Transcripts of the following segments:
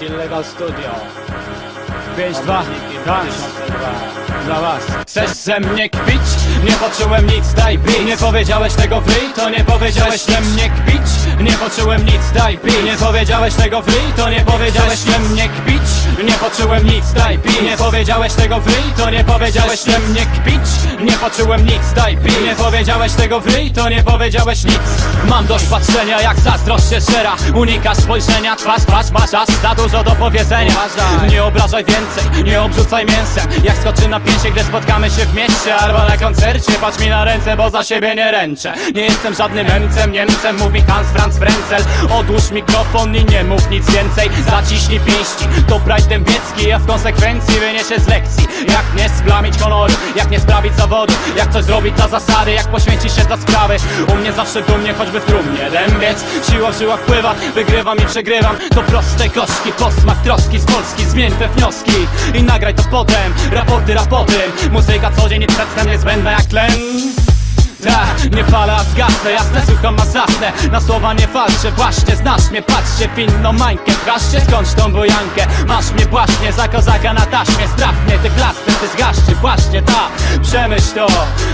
Illegal Studio. 5-2 Guns Dla was. Chcesz ze mnie kpić? Nie poczułem nic, daj beat Nie powiedziałeś tego free, to nie powiedziałeś ze mnie kpić. Nie poczułem nic, daj beat Nie powiedziałeś tego free, to nie powiedziałeś mnie kpić. Nie poczułem nic, daj beat Nie powiedziałeś tego free, to nie powiedziałeś mnie kpić. Nie poczułem nic, daj beat Nie powiedziałeś tego free, to nie powiedziałeś nic. Mam dość patrzenia jak zazdrość się żera Unikasz spojrzenia, twarz, twarz, masz aż za dużo do powiedzenia. Nie obrażaj więcej, nie obrzucaj mięsem. Jak skoczy na pięcie, gdy spotkamy się w mieście Albo na koncercie, patrz mi na ręce, bo za siebie nie ręczę. Nie jestem żadnym Niemcem, Niemcem, mówi Hans Franz Frenzel. Odłóż mikrofon i nie mów nic więcej. Zaciśnij pięści, to Bright Dębiecki A w konsekwencji wyniesie z lekcji. Jak nie splamić honoru, jak nie sprawić zawodu Jak coś zrobić dla zasady, jak poświęcić się dla sprawy. U mnie zawsze dumnie, choćby w trumnie Dębiec, siła w żyłach pływa Wygrywam i przegrywam, to proste koszki Posmak troski z Polski, zmień te wnioski I nagraj to potem, raporty raportem Muzyka co dzień przedtem niezbędna jak tlen. Tak, nie palę, a zgasnę, jasne, słucham, a zasnę. Na słowa nie walczę, właśnie, znasz mnie, patrzcie w inną mańkę. Wraszcie, skądś tą bojankę, masz mnie właśnie Za kozaka na taśmie, strach mnie, ty klasty, ty zgaszczy Właśnie ta, przemyśl to,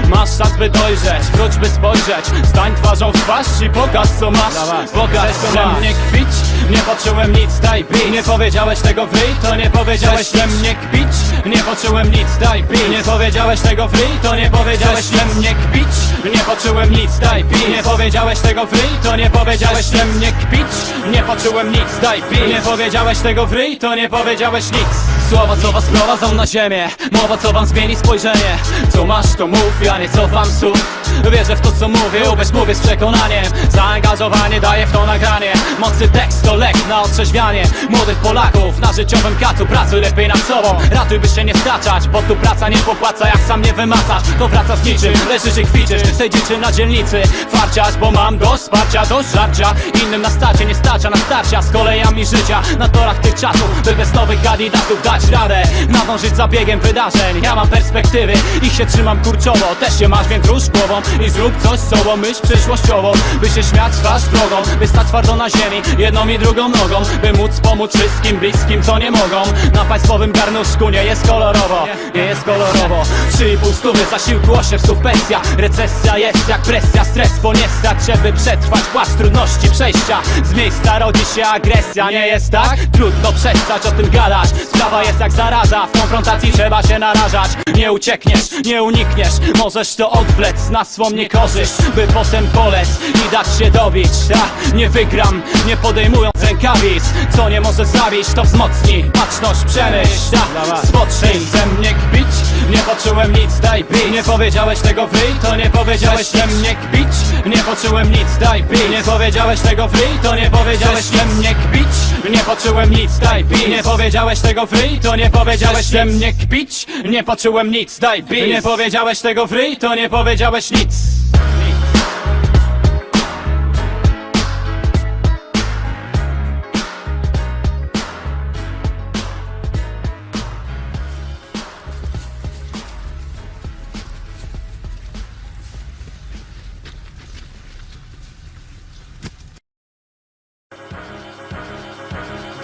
masz czas by dojrzeć Wróć by spojrzeć, stań twarzą w twarz i pokaż co masz. Pokaż co mnie kpić, nie poczułem nic, daj beat Nie powiedziałeś tego free, to nie powiedziałeś ze mnie kpić? Nie poczułem nic, daj beat Nie powiedziałeś tego free, to nie powiedziałeś mnie kpić? Nie poczułem nic, daj Nie powiedziałeś tego free, to nie powiedziałeś ze mnie kpić. Nie poczułem nic, daj beat Nie powiedziałeś tego free, to nie powiedziałeś nic. Słowa co was prowadzą na ziemię Mowa co wam zmieni spojrzenie. Co masz to mów, ja nie cofam słów. Wierzę w to co mówię, uwierz mówię z przekonaniem. Zaangażowanie daje w to nagranie Mocny tekst to lek na otrzeźwianie Młodych Polaków na życiowym kacu Pracuj lepiej nad sobą, ratuj by się nie staczać Bo tu praca nie popłaca, jak sam nie wymacasz To wraca z niczym, leżysz i kwiczysz Tej dziczy na dzielnicy, farciać Bo mam dość wsparcia, dość żarcia. Innym na starcie nie starcza na starcia Z kolejami życia, na torach tych czasów By bez nowych kandydatów dać radę. Nadążyć za biegiem wydarzeń Ja mam perspektywy, ich się trzymam kurczowo. Też się masz, więc rusz głową I zrób coś z sobą, myśl przyszłościowo By się śmiać twarz drogą By stać twardo na ziemi, jedną i drugą nogą By móc pomóc wszystkim bliskim, co nie mogą. Na państwowym garnuszku nie jest kolorowo Nie jest kolorowo. 3,5 stówy zasiłku 8 stów pensja. Recesja jest jak presja, stres poniestać Żeby przetrwać płacz trudności przejścia. Z miejsca rodzi się agresja, nie jest tak? Trudno przestać o tym gadać. Sprawa jest jak zaraza, w konfrontacji trzeba się narażać. Nie uciekniesz, nie unikniesz Możesz to odwlec na swą niekorzyść By potem polec i dać się dobić Ta, nie wygram, nie podejmując rękawic Co nie może zabić, to wzmocni Baczność, przemyśl, ta, spoczyj Ze mnie kpić, nie poczułem nic, daj Nie powiedziałeś tego free, to nie powiedziałeś ze mnie kpić? Nie poczułem nic, daj Nie powiedziałeś tego free, to nie powiedziałeś ze mnie kpić? Nie poczułem nic, daj Nie powiedziałeś tego free, to nie powiedziałeś ze mnie kpić? Nie poczułem nic, daj Nie powiedziałeś tego free, to nie powiedziałeś nic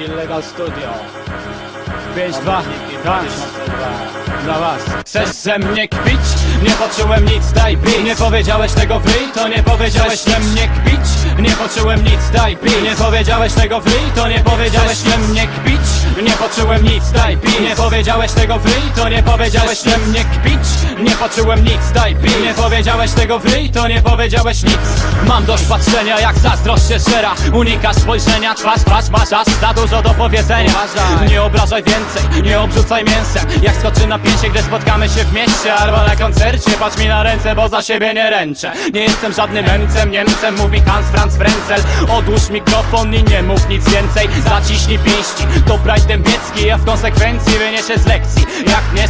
Illegal Studio. 5-2 Guns Dla was. Chcesz ze mnie kpić? Nie poczułem nic, daj beat Nie powiedziałeś tego free, to nie powiedziałeś ze mnie kpić. Nie poczułem nic, daj beat Nie powiedziałeś tego free, to nie powiedziałeś mnie kpić. Nie poczułem nic, daj beat Nie powiedziałeś tego free, to nie powiedziałeś mnie kpić. Nie poczułem nic, daj beat Nie powiedziałeś tego free, to nie powiedziałeś nic. Mam dość patrzenia jak zazdrość się żera Unikasz spojrzenia, twarz, twarz, masz aż za dużo do powiedzenia. Nie obrażaj więcej, nie obrzucaj mięsem. Jak skoczy na pięcie, gdy spotkamy się w mieście Albo na koncercie, patrz mi na ręce, bo za siebie nie ręczę. Nie jestem żadnym Niemcem, Niemcem, mówi Hans Franz Frenzel. Odłóż mikrofon i nie mów nic więcej. Zaciśnij pięści, to Bright Dębiecki A w konsekwencji wyniesie z lekcji. Jak nie